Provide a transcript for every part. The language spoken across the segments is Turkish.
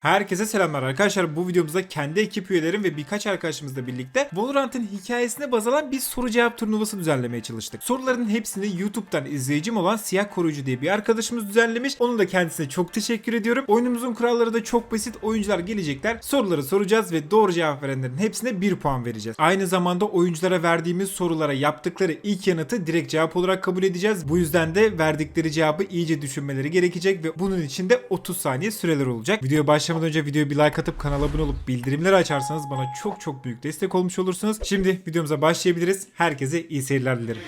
Herkese selamlar arkadaşlar. Bu videomuzda kendi ekip üyelerim ve birkaç arkadaşımızla birlikte Valorant'ın hikayesine baz alan bir soru cevap turnuvası düzenlemeye çalıştık. Soruların hepsini YouTube'dan izleyicim olan Siyah Koruyucu diye bir arkadaşımız düzenlemiş. Onun da kendisine çok teşekkür ediyorum. Oyunumuzun kuralları da çok basit. Oyuncular gelecekler. Soruları soracağız ve doğru cevap verenlerin hepsine 1 puan vereceğiz. Aynı zamanda oyunculara verdiğimiz sorulara yaptıkları ilk yanıtı direkt cevap olarak kabul edeceğiz. Bu yüzden de verdikleri cevabı iyice düşünmeleri gerekecek ve bunun için de 30 saniye süreler olacak. Videoya başlamadan önce videoya bir like atıp kanala abone olup bildirimleri açarsanız bana çok çok büyük destek olmuş olursunuz. Şimdi videomuza başlayabiliriz. Herkese iyi seyirler dilerim.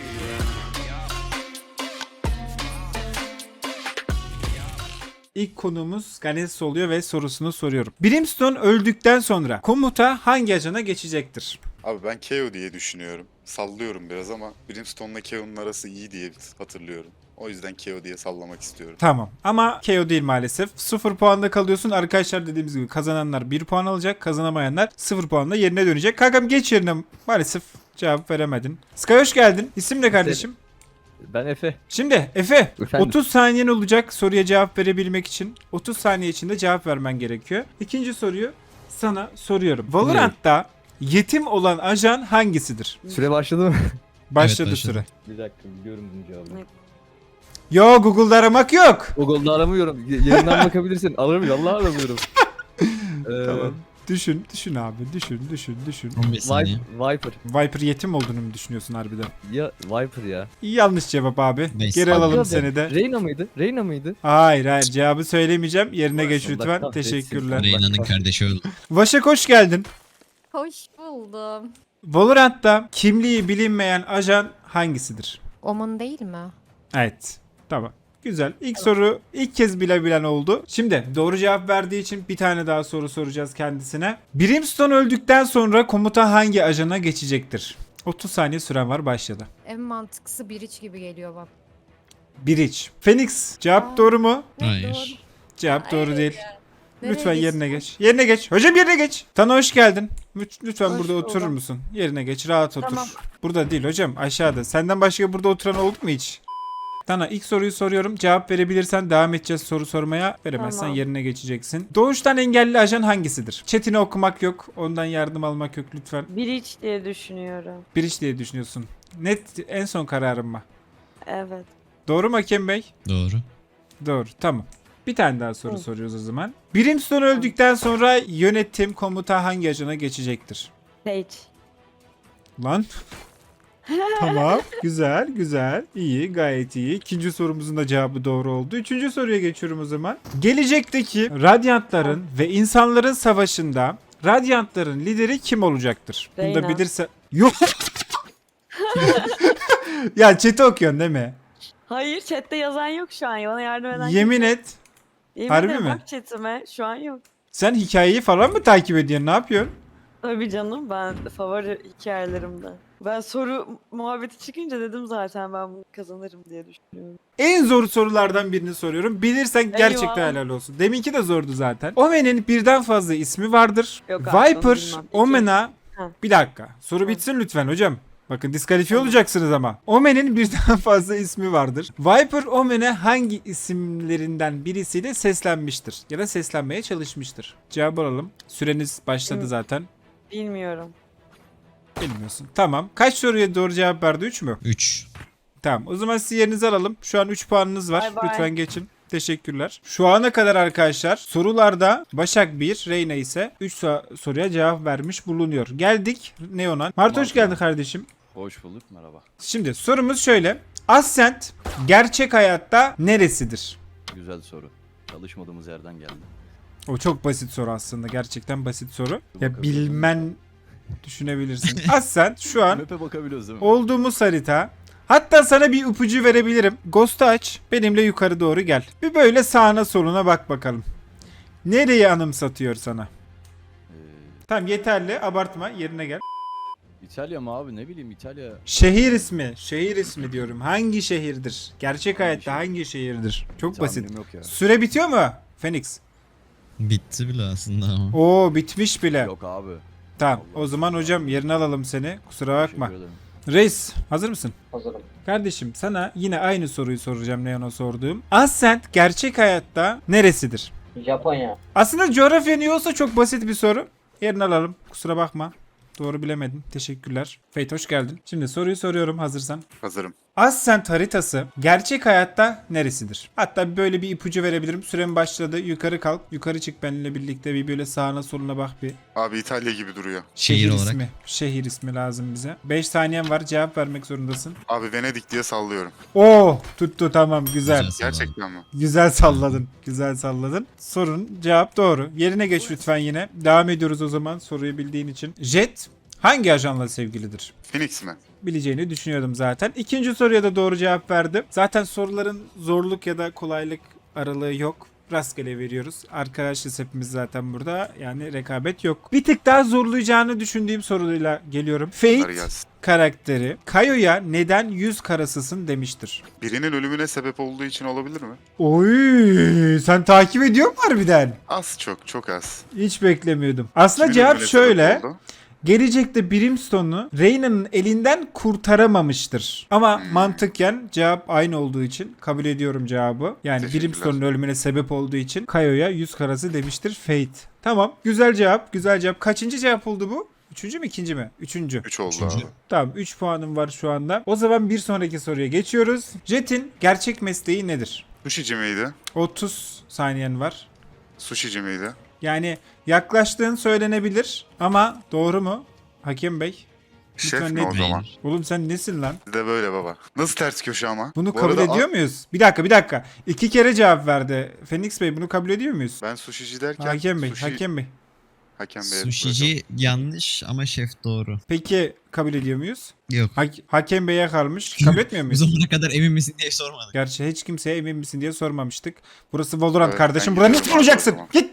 İlk konuğumuz Ganes oluyor ve sorusunu soruyorum. Brimstone öldükten sonra komuta hangi ajana geçecektir? Abi ben KO diye düşünüyorum. Sallıyorum biraz ama Brimstone'la KO'nun arası iyi diye hatırlıyorum. O yüzden KO diye sallamak istiyorum. Tamam ama KO değil maalesef. 0 puanda kalıyorsun. Arkadaşlar dediğimiz gibi kazananlar 1 puan alacak. Kazanamayanlar 0 puanla yerine dönecek. Kankam geç yerine maalesef cevap veremedin. Sky hoş geldin. İsim ne kardeşim? Ben Efe. Şimdi Efe Efendim? 30 saniyen olacak soruya cevap verebilmek için. 30 saniye içinde cevap vermen gerekiyor. İkinci soruyu sana soruyorum. Valorant'ta yetim olan ajan hangisidir? Süre başladı mı? Başladı başladı. süre. bir dakika biliyorum bunun cevabını. Yo Google'da aramak yok. Google'da aramıyorum. Y- Yerinden bakabilirsin. Alırım. Vallahi aramıyorum. Ee, Tamam. Düşün, düşün abi. Düşün, düşün, düşün. 15 saniye. Vi- Viper. Viper yetim olduğunu mu düşünüyorsun harbiden? Ya Viper ya. Yanlış cevap abi. Neyse. Geri alalım Hadi, seni de. Reyna mıydı? Reyna mıydı? Hayır hayır cevabı söylemeyeceğim. Yerine geç Allah lütfen. kahretsin. Teşekkürler. Reyna'nın kardeşi öldü. Vaşak hoş geldin. Hoş buldum. Valorant'ta kimliği bilinmeyen ajan hangisidir? Oman değil mi? Evet. Tamam. Güzel. İlk soru ilk kez bilebilen oldu. Şimdi doğru cevap verdiği için bir tane daha soru soracağız kendisine. Brimstone öldükten sonra komuta hangi ajana geçecektir? 30 saniye süren var başladı. En mantıklısı bir iç gibi geliyor bak. Biriç. Phoenix cevap Aa. doğru mu? Hayır. Cevap doğru Hayır değil. Nereye Lütfen geçtin? yerine geç. Yerine geç. Hocam yerine geç. Tana hoş geldin. Lüt- Lütfen Hoş burada oturur musun? Yerine geç. Rahat otur. Tamam. Burada değil hocam. Aşağıda. Senden başka burada oturan oldu mu hiç? Tana ilk soruyu soruyorum. Cevap verebilirsen devam edeceğiz soru sormaya. Veremezsen Tamam. yerine geçeceksin. Doğuştan engelli ajan hangisidir? Chatini okumak yok. Ondan yardım almak yok lütfen. Biriç diye düşünüyorum. İş diye düşünüyorsun. Net en son kararım mı? Evet. Doğru mu Hakem Bey? Doğru. Doğru. Tamam. Bir tane daha soru Hı. soruyoruz o zaman. Brimstone öldükten sonra yönetim komuta hangi ajana geçecektir? Sage. Lan. Tamam. Güzel, güzel. İyi, gayet iyi. İkinci sorumuzun da cevabı doğru oldu. Üçüncü soruya geçiyorum o zaman. Gelecekteki Radyantların ve insanların savaşında Radyantların lideri kim olacaktır? Bunu da Reyna. bilirse... Yok. ya chat'i okuyorsun değil mi? Hayır chatte yazan yok şu an. Bana yardım eden Yemin et. Yemin harbi ederim, mi? Bak chatime şu an yok. Sen hikayeyi falan mı takip ediyorsun? Ne yapıyorsun? Tabii canım ben favori hikayelerimde. Ben soru muhabbeti çıkınca dedim zaten ben bunu kazanırım diye düşünüyorum. En zor sorulardan birini soruyorum. Bilirsen gerçekten Eyvah. helal olsun. Deminki de zordu zaten. Omen'in birden fazla ismi vardır. Yok abi, onu Viper, bilmem. Omena... Ha. Bir dakika. Soru bitsin lütfen hocam. Bakın diskalifiye olacaksınız ama. Omen'in birden fazla ismi vardır. Viper Omen'e hangi isimlerinden birisiyle seslenmiştir? Ya da seslenmeye çalışmıştır? Cevap alalım. Süreniz başladı Hı. zaten. Bilmiyorum. Bilmiyorsun. Tamam. Kaç soruya doğru cevap verdi? 3 mü? 3. Tamam. O zaman siz yerinizi alalım. Şu an 3 puanınız var. Bay bay. Lütfen geçin. Teşekkürler. Şu ana kadar arkadaşlar sorularda Başak 1, Reyna ise 3 soruya cevap vermiş bulunuyor. Geldik Neon'a. Mart hoş geldin kardeşim. Hoş bulduk merhaba. Şimdi sorumuz şöyle. Ascent gerçek hayatta neresidir? Güzel soru. Çalışmadığımız yerden geldi. O çok basit soru aslında. Gerçekten basit soru. Ya bilmen düşünebilirsin. Ascent şu an Map'e bakabiliyoruz değil mi? olduğumuz harita. Hatta sana bir ipucu verebilirim. Ghost'u aç. Benimle yukarı doğru gel. Bir böyle sağına soluna bak bakalım. Nereyi anımsatıyor sana? Ee, Tamam yeterli. Abartma. Yerine gel. İtalya mı abi ne bileyim İtalya. Şehir ismi. Şehir ismi diyorum. Hangi şehirdir? Gerçek hayatta hangi şehirdir? Çok Tahminim basit. yok ya. Süre bitiyor mu? Phoenix. Bitti bile aslında ama. Oo bitmiş bile. Yok abi. Tamam. O zaman hocam yerine alalım seni. Kusura bakma. Teşekkür ederim. Reis hazır mısın? Hazırım. Kardeşim sana yine aynı soruyu soracağım Leon'a sorduğum. Ascent gerçek hayatta neresidir? Japonya. Aslında coğrafya niye olsa çok basit bir soru. Yerini alalım. Kusura bakma. Doğru bilemedim. Teşekkürler. Fate hoş geldin. Şimdi soruyu soruyorum hazırsan. Hazırım. Ascent haritası gerçek hayatta neresidir? Hatta böyle bir ipucu verebilirim. Sürem başladı. Yukarı kalk. Yukarı çık benimle birlikte. Bir böyle sağına soluna bak bir. Abi İtalya gibi duruyor. Şehir olarak. ismi. Şehir ismi lazım bize. 5 saniyen var. Cevap vermek zorundasın. Abi Venedik diye sallıyorum. Oo tuttu tamam güzel. Güzel. Gerçekten mi? Güzel salladın. Güzel salladın. Sorun cevap doğru. Yerine geç lütfen yine. Devam ediyoruz o zaman soruyu bildiğin için. Jet hangi ajanla sevgilidir? Phoenix mi? Bileceğini düşünüyordum zaten. İkinci soruya da doğru cevap verdi. Zaten soruların zorluk ya da kolaylık aralığı yok. Rastgele veriyoruz. Arkadaşız hepimiz zaten burada. Yani rekabet yok. Bir tık daha zorlayacağını düşündüğüm soruyla geliyorum. Fate karakteri Kayo'ya neden yüz karasısın demiştir. Birinin ölümüne sebep olduğu için olabilir mi? Oy, sen takip ediyor musun harbiden? Az çok, çok az. Hiç beklemiyordum. Aslında Kimin cevap ölümüne şöyle. oldu? Gelecekte Brimstone'u Reyna'nın elinden kurtaramamıştır. Ama Hmm. mantıken cevap aynı olduğu için kabul ediyorum cevabı. Yani. Brimstone'un ölümüne sebep olduğu için Kayo'ya yüz karası demiştir Fate. Tamam. Güzel cevap. Güzel cevap. Kaçıncı cevap oldu bu? Üçüncü mü ikinci mi? Üçüncü. 3 oldu Üçüncü. abi. Tamam 3 puanım var şu anda. O zaman bir sonraki soruya geçiyoruz. Jet'in gerçek mesleği nedir? Sushici miydi? 30 saniyen var. Sushici miydi? Yani yaklaştığın söylenebilir ama doğru mu? Hakem Bey. Şef Lütfen mi ne- o zaman? Oğlum sen nesin lan? Bir de böyle baba. Nasıl ters köşe ama? Bunu Bu kabul arada ediyor muyuz? Bir dakika bir dakika. İki kere cevap verdi. Phoenix Bey bunu kabul ediyor muyuz? Ben sushici derken... Hakem Bey, sushi- Hakem Bey. Hakem Bey'e Sushici yanlış ama şef doğru. Peki kabul ediyor muyuz? Yok. Ha- hakem Bey'e kalmış. Kabul etmiyor Bu muyuz? zamana kadar emin misin diye sormadık. Gerçi hiç kimseye emin misin diye sormamıştık. Burası Valorant Evet, kardeşim. Burada ne gidiyorum soracaksın? abi o zaman. Git.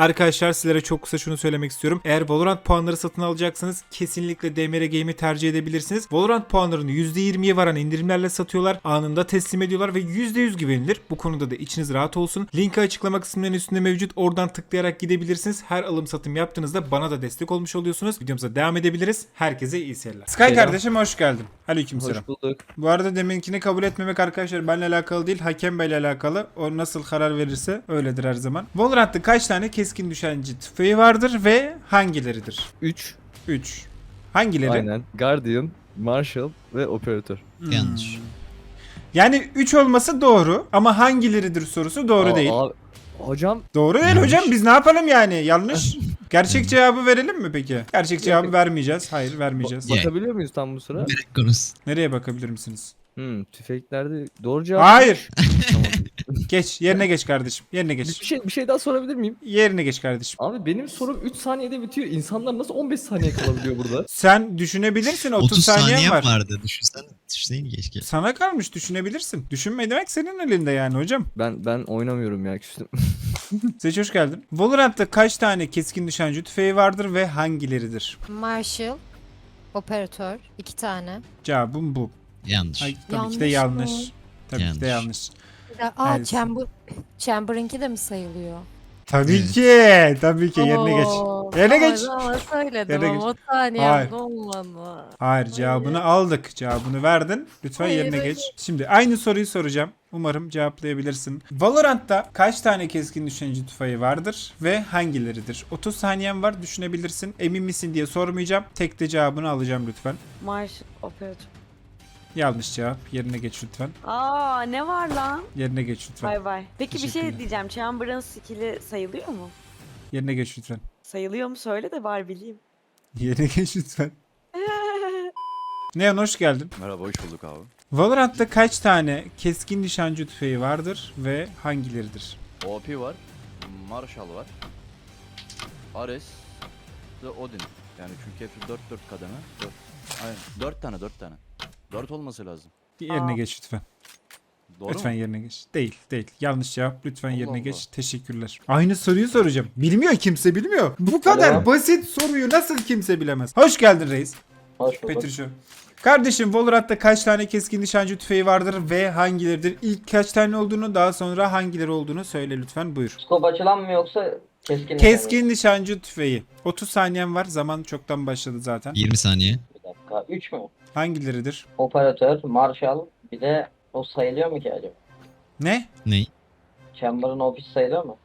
Arkadaşlar sizlere çok kısa şunu söylemek istiyorum. Eğer Valorant puanları satın alacaksanız kesinlikle DMR Game'i tercih edebilirsiniz. Valorant puanlarını %20'ye varan indirimlerle satıyorlar. Anında teslim ediyorlar ve %100 güvenilir. Bu konuda da içiniz rahat olsun. Linki açıklama kısmının üstünde mevcut. Oradan tıklayarak gidebilirsiniz. Her alım satım yaptığınızda bana da destek olmuş oluyorsunuz. Videomuza devam edebiliriz. Herkese iyi seyirler. Sky Selam. kardeşim hoş geldin. Aleykümselam. Hoş bulduk. Bu arada deminkini kabul etmemek arkadaşlar benimle alakalı değil hakem beyle alakalı. O nasıl karar verirse öyledir her zaman. Valorant'ta kaç tane keskin düşenci tüfeği vardır ve hangileridir? 3. 3. Hangileri? Aynen. Guardian, Marshall ve Operatör. Hmm. Yanlış. Yani 3 olması doğru ama hangileridir sorusu doğru Aa, değil. abi- hocam Doğru değil Yanlış. hocam biz ne yapalım yani yanlış. Gerçek cevabı verelim mi peki? Gerçek cevabı vermeyeceğiz. Hayır vermeyeceğiz. Bakabiliyor muyuz tam bu sıra? Nereye bakabilir misiniz? Hmm, tüfeklerde doğru cevap. Hayır. Tamam. Geç yerine geç kardeşim. Yerine bir geç. şey bir şey daha sorabilir miyim? Yerine geç kardeşim. Abi benim sorum 3 saniyede bitiyor. İnsanlar nasıl 15 saniye kalabiliyor burada? Sen düşünebilirsin 30, 30 saniyen saniye var. vardı. Düşünsene. Düşünsene keşke. Sana kalmış düşünebilirsin. Düşünme demek senin elinde yani hocam. Ben ben oynamıyorum ya küstüm. Seç hoş geldin. Valorant'ta kaç tane keskin nişancı tüfeği vardır ve hangileridir? Marshall, operatör, iki tane. Cevabım bu. Yanlış. Ay, tabii ki de Yanlış yanlış. mı? Tabii ki de Yanlış. yanlış. De- Aa, Evet. Chamber, Chamber'ınki de mi sayılıyor? Tabii Evet. ki. Tabii ki yerine geç. Oo, Yerine ama geç. Ama söyledim Yerine ama geç. o saniye Hayır. olmadı. Hayır cevabını aldık. Cevabını verdin. Lütfen Hayır, yerine hayır. geç. Şimdi aynı soruyu soracağım. Umarım cevaplayabilirsin. Valorant'ta kaç tane keskin nişancı tüfeği vardır ve hangileridir? 30 saniyen var düşünebilirsin. Emin misin diye sormayacağım. Tek de cevabını alacağım lütfen. Marş operatör. Yanlış cevap. Yerine geç lütfen. Aa ne var lan? Yerine geç lütfen. Bay bay. Peki bir şey diyeceğim. Chamber'ın skill'i sayılıyor mu? Yerine geç lütfen. Sayılıyor mu söyle de bari bileyim. Yerine geç lütfen. Neon hoş geldin. Merhaba hoş bulduk abi. Valorant'ta kaç tane keskin nişancı tüfeği vardır ve hangileridir? OP var. Marshall var. Ares ve Odin. Yani çünkü hepsi 4 4 kademe. 4. Aynen. 4 tane 4 tane. 4 olması lazım. Yerine Aa. geç lütfen. Doğru lütfen mu? yerine geç. Değil, değil. Yanlış cevap. Lütfen Allah yerine Allah. geç. Teşekkürler. Aynı soruyu soracağım. Bilmiyor kimse bilmiyor. Bu kadar Alo. basit soruyu nasıl kimse bilemez? Hoş geldin reis. Hoş bulduk. Petrişo. Kardeşim Valorant'ta kaç tane keskin nişancı tüfeği vardır ve hangileridir? İlk kaç tane olduğunu daha sonra hangileri olduğunu söyle lütfen buyur. Skop açılan mı yoksa keskin? Keskin nişancı tüfeği. 30 saniyen var. Zaman çoktan başladı zaten. 20 saniye. Dakika. 3 mü? Hangileridir? Operatör, Marshall, bir de o sayılıyor mu ki acaba? Ne? Ney? Chamber'ın ofis sayılıyor mu?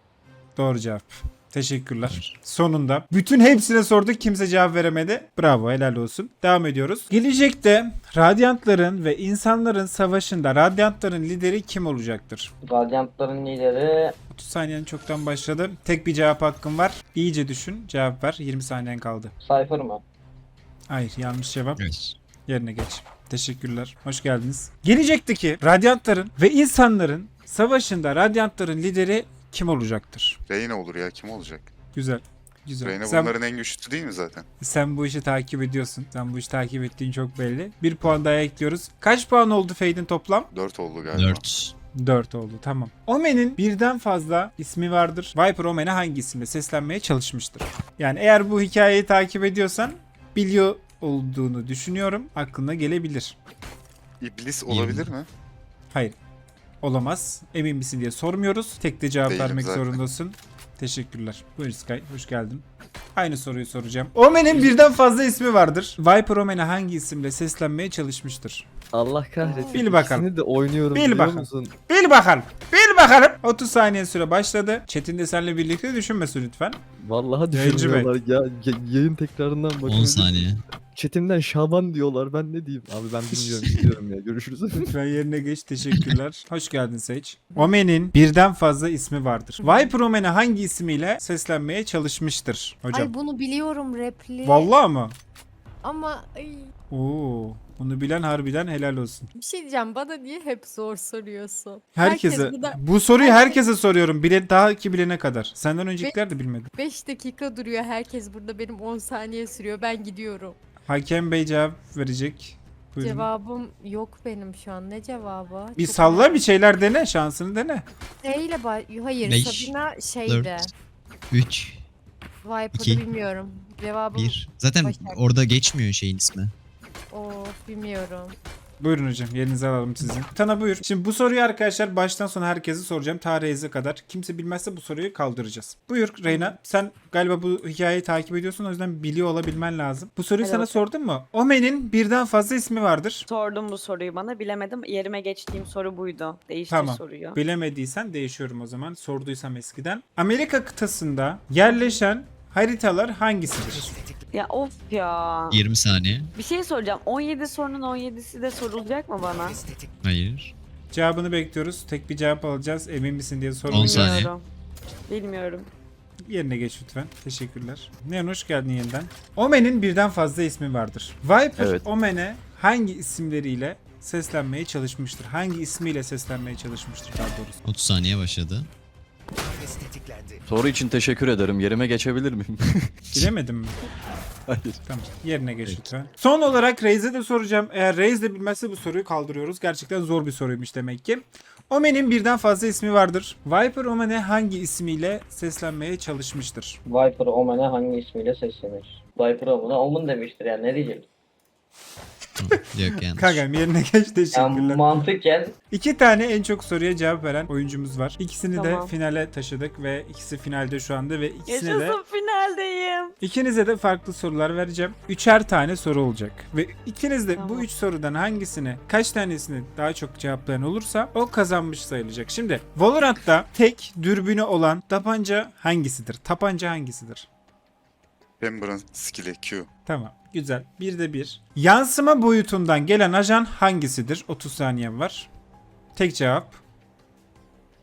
Doğru cevap. Teşekkürler. Sonunda. Bütün hepsine sorduk. Kimse cevap veremedi. Bravo. Helal olsun. Devam ediyoruz. Gelecekte Radyantların ve insanların savaşında Radyantların lideri kim olacaktır? Radyantların lideri 30 saniyen çoktan başladı. Tek bir cevap hakkın var. İyice düşün. Cevap ver. 20 saniyen kaldı. Cypher mı? Hayır yanlış cevap. Evet. Yerine geç. Teşekkürler. Hoş geldiniz. Gelecekteki Radyantların ve insanların savaşında Radyantların lideri kim olacaktır? Reyna olur ya kim olacak? Güzel. Güzel. Reyna Sen, bunların en güçlüsü değil mi zaten? sen bu işi takip ediyorsun. Sen bu işi takip ettiğin çok belli. Bir puan daha ekliyoruz. Kaç puan oldu Fade'in toplam? 4 oldu galiba. 4. 4 oldu. Tamam. Omen'in birden fazla ismi vardır. Viper Omen'e hangi isimle seslenmeye çalışmıştır? Yani eğer bu hikayeyi takip ediyorsan biliyor olduğunu düşünüyorum. Aklına gelebilir. İblis olabilir mi? Hayır. Olamaz. Emin misin diye sormuyoruz. Tek de cevap Değilim vermek zaten. zorundasın. Teşekkürler. Buyur Sky. Hoş geldin. Aynı soruyu soracağım. Omen'in birden fazla ismi vardır. Viper Omen'e hangi isimle seslenmeye çalışmıştır? Allah kahretsin. Bil bakalım. İkisini de oynuyorum Bil biliyor bakalım. musun? Bil bakalım. Bil bakalım. 30 saniye süre başladı. Chat'in de seninle birlikte düşünmesin lütfen. Vallahi Yayıncı düşünmüyorlar ya. Ya- Yayın tekrarından 10 bakıyorum. saniye. Chatimden Şaban diyorlar. Ben ne diyeyim? Abi ben bilmiyorum. Gidiyorum ya. Görüşürüz. Lütfen yerine geç. Teşekkürler. Hoş geldin Sage. Omen'in birden fazla ismi vardır. Viper Omen'e hangi ismiyle seslenmeye çalışmıştır hocam? Ay bunu biliyorum repli. Vallahi mı? Ama ay, Oo, bunu bilen harbiden helal olsun. bir şey diyeceğim bana niye hep zor soruyorsun? Herkese Herkes burada bu soruyu herkese soruyorum. Bile daha ki bilene kadar. Senden öncekiler de bilmedi. 5 dakika duruyor. Herkes burada benim 10 saniye sürüyor. Ben gidiyorum. Hakem Bey cevap verecek. Buyurun. Cevabım yok benim şu an. Ne cevabı? bir Çok salla bir şeyler dene. Şansını dene. Neyle ba- Hayır Beş, Sabina şeyde. 4, 3, Viper'da iki, bilmiyorum. Cevabım 1. Zaten Başak. orada geçmiyor şeyin ismi. of bilmiyorum. Buyurun hocam yerinize alalım sizi. Tana buyur. Şimdi bu soruyu arkadaşlar baştan sona herkese soracağım. Tarihinize kadar. Kimse bilmezse bu soruyu kaldıracağız. Buyur Reyna. Sen galiba bu hikayeyi takip ediyorsun. O yüzden biliyor olabilmen lazım. Bu soruyu Hadi sana bakalım. sordum mu? Omen'in birden fazla ismi vardır. Sordum bu soruyu bana bilemedim. Yerime geçtiğim soru buydu. Değiştir Tamam. soruyu. Bilemediysen değişiyorum o zaman. Sorduysam eskiden. Amerika kıtasında yerleşen haritalar hangisidir? Ya of ya. 20 saniye. Bir şey soracağım. 17 sorunun 17'si de sorulacak mı bana? Hayır. Cevabını bekliyoruz. Tek bir cevap alacağız. Emin misin diye 10 sormayacağız. saniye. Bilmiyorum. Bilmiyorum. Yerine geç lütfen. Teşekkürler. Neon hoş geldin yeniden. Omen'in birden fazla ismi vardır. Viper Evet. Omen'e hangi isimleriyle seslenmeye çalışmıştır? Hangi ismiyle seslenmeye çalışmıştır daha doğrusu? 30 saniye başladı. Soru için teşekkür ederim. Yerime geçebilir miyim? Bilemedim mi? Hayır. Tamam. Yerine geç lütfen. Son olarak Reis'e de soracağım. Eğer Reis de bilmezse bu soruyu kaldırıyoruz. Gerçekten zor bir soruymuş demek ki. Omen'in birden fazla ismi vardır. Viper Omen'e hangi ismiyle seslenmeye çalışmıştır? Viper Omen'e hangi ismiyle seslenir? Viper Omen'e Omen demiştir yani ne diyecek? Yok yanlış. Kagam yerine geç Yani teşekkürler. mantıken İki tane en çok soruya cevap veren oyuncumuz var. İkisini de Tamam. finale taşıdık ve ikisi finalde şu anda ve ikisine de Yaşasın finaldeyim. ikinize de farklı sorular vereceğim. Üçer tane soru olacak ve ikiniz de bu Tamam. üç sorudan hangisini kaç tanesini daha çok cevaplayan olursa o kazanmış sayılacak. Şimdi Valorant'ta tek dürbünü olan tabanca hangisidir? Tabanca hangisidir? Pember'ın skill'i Q. Tamam. Güzel. Bir de bir. Yansıma boyutundan gelen ajan hangisidir? 30 saniyem var. Tek cevap.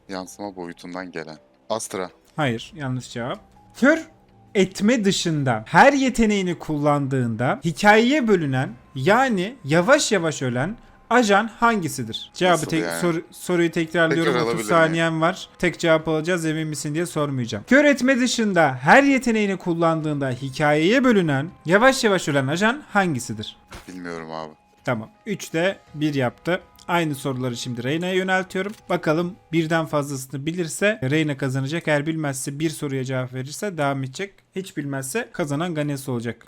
Yansıma boyutundan gelen. Astra. Hayır, yanlış cevap. Kör etme dışında her yeteneğini kullandığında hikayeye bölünen yani yavaş yavaş ölen ajan hangisidir? Cevabı tek yani? soru- soruyu tekrarlıyorum. Tekrar 30 alabilir saniyen var. Tek cevap alacağız emin misin diye sormayacağım. Kör etme dışında her yeteneğini kullandığında hikayeye bölünen yavaş yavaş ölen ajan hangisidir? Bilmiyorum abi. Tamam. 3'te 1 yaptı. Aynı soruları şimdi Reyna'ya yöneltiyorum. Bakalım birden fazlasını bilirse Reyna kazanacak. Eğer bilmezse bir soruya cevap verirse devam edecek. Hiç bilmezse kazanan Ganes olacak.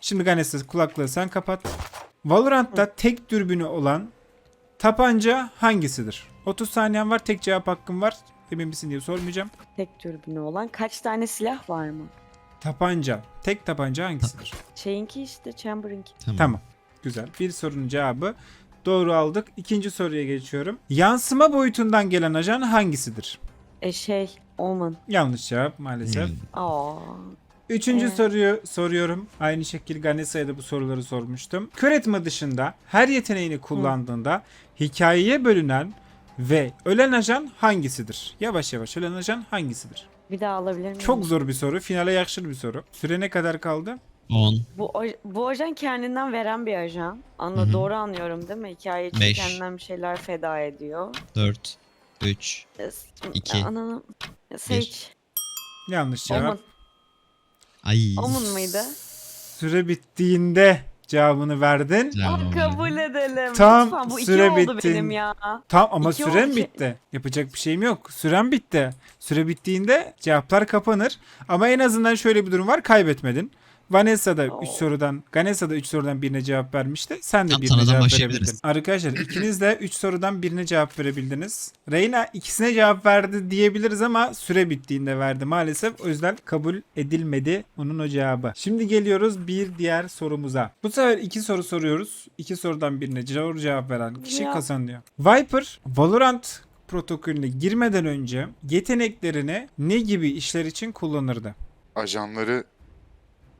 Şimdi Ganes'e kulaklığı sen kapat. Valorant'ta tek dürbünü olan tabanca hangisidir? 30 saniyen var. Tek cevap hakkım var. Emin misin diye sormayacağım. Tek dürbünü olan kaç tane silah var mı? Tabanca. Tek tabanca hangisidir? Şeyinki işte Chamber'inki. Tamam. Tamam. Güzel. Bir sorunun cevabı doğru aldık. İkinci soruya geçiyorum. Yansıma boyutundan gelen ajan hangisidir? E şey Omen. Yanlış cevap maalesef. Hmm. Aa. Üçüncü Evet. soruyu soruyorum. Aynı şekilde Ganesa'ya da bu soruları sormuştum. Kör etme dışında her yeteneğini kullandığında hikayeye bölünen ve ölen ajan hangisidir? Yavaş yavaş ölen ajan hangisidir? Bir daha alabilir miyim? Çok zor bir soru. Finale yakışır bir soru. Süre ne kadar kaldı? 10. Bu, bu ajan kendinden veren bir ajan. Anla Hı hı. doğru anlıyorum değil mi? Hikaye için Beş. kendinden bir şeyler feda ediyor. 4. 3. Es- İki. Ananı... Sage. Yanlış cevap. Ay. Omen mıydı? Süre bittiğinde cevabını verdin. Cevap Aa, olmadı. kabul edelim. Tam Lütfen bu iki süre oldu bittin. benim ya. Tam ama İki süren oldu bitti. Yapacak bir şeyim yok. Süren bitti. Süre bittiğinde cevaplar kapanır. Ama en azından şöyle bir durum var. Kaybetmedin. Vanessa da 3 Oo. sorudan, Ganesa da 3 sorudan birine cevap vermişti. Sen de Tam birine tanıdan cevap başlayabiliriz. verebildin. Arkadaşlar ikiniz de 3 sorudan birine cevap verebildiniz. Reyna ikisine cevap verdi diyebiliriz ama süre bittiğinde verdi maalesef. O yüzden kabul edilmedi onun o cevabı. Şimdi geliyoruz bir diğer sorumuza. Bu sefer iki soru soruyoruz. İki sorudan birine doğru cevap veren kişi Ya. kazanıyor. Viper, Valorant protokolüne girmeden önce yeteneklerini ne gibi işler için kullanırdı? Ajanları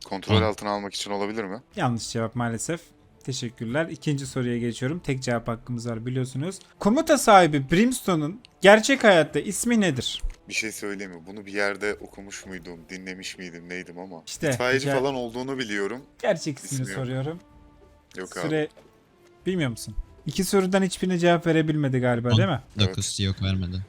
kontrol altına almak için olabilir mi? Yanlış cevap maalesef. Teşekkürler. İkinci soruya geçiyorum. Tek cevap hakkımız var biliyorsunuz. Komuta sahibi Brimstone'un gerçek hayatta ismi nedir? Bir şey söyleyeyim mi? Bunu bir yerde okumuş muydum, dinlemiş miydim, neydim ama. İşte İtfaiyeci ger- falan olduğunu biliyorum. gerçek ismini İsmi yok. soruyorum. Yok abi. Süre bilmiyor musun? İki sorudan hiçbirine cevap verebilmedi galiba değil mi? 9 yok vermedi.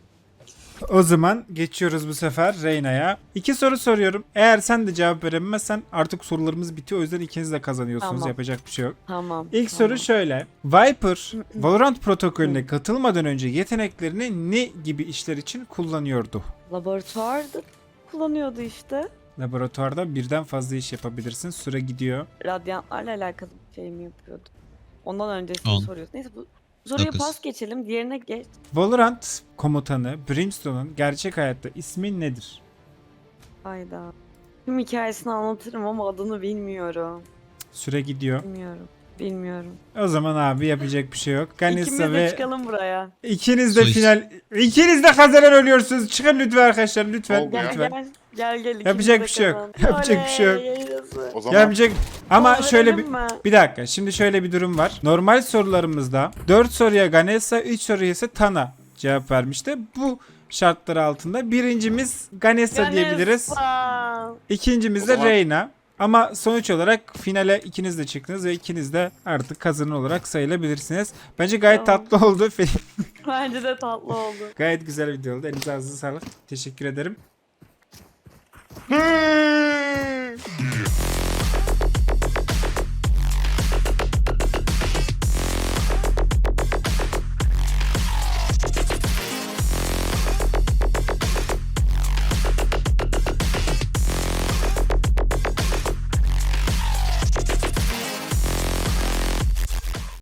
O zaman geçiyoruz bu sefer Reyna'ya. İki soru soruyorum. Eğer sen de cevap veremezsen artık sorularımız bitiyor. O yüzden ikiniz de kazanıyorsunuz. Tamam. Yapacak bir şey yok. Tamam. İlk tamam. soru şöyle. Viper, Valorant protokolüne katılmadan önce yeteneklerini ne gibi işler için kullanıyordu? Laboratuvarda kullanıyordu işte. Laboratuvarda birden fazla iş yapabilirsin. Süre gidiyor. Radyantlarla alakalı bir şey mi yapıyordu? Ondan öncesini On. soruyorsun. Neyse bu soruya Dokuz. pas geçelim. Diğerine geç. Valorant komutanı Brimstone'un gerçek hayatta ismi nedir? Hayda. Tüm hikayesini anlatırım ama adını bilmiyorum. Süre gidiyor. Bilmiyorum. Bilmiyorum. O zaman abi yapacak bir şey yok. İkimiz Ganessa de ve çıkalım buraya. ikiniz de Soy- final. İkiniz de kazanan ölüyorsunuz. Çıkın lütfen arkadaşlar lütfen. Oldu ya. Gel lütfen. gel. Gel gel. ikimiz Yapacak de bir şey yok. Yapacak bir şey yok. O zaman Yapacak ama Puan şöyle bir mi? Bir dakika. Şimdi şöyle bir durum var. Normal sorularımızda 4 soruya Ganesa, 3 soruya ise Tana cevap vermişti. Bu şartlar altında birincimiz Ganesa diyebiliriz. Ganesa. İkincimiz O de zaman- Reyna. Ama sonuç olarak finale ikiniz de çıktınız ve ikiniz de artık kazanan olarak sayılabilirsiniz. Bence gayet Tamam. tatlı oldu. Bence de tatlı oldu. gayet güzel video oldu. Elinize ağzınıza sağlık. Teşekkür ederim. Hum.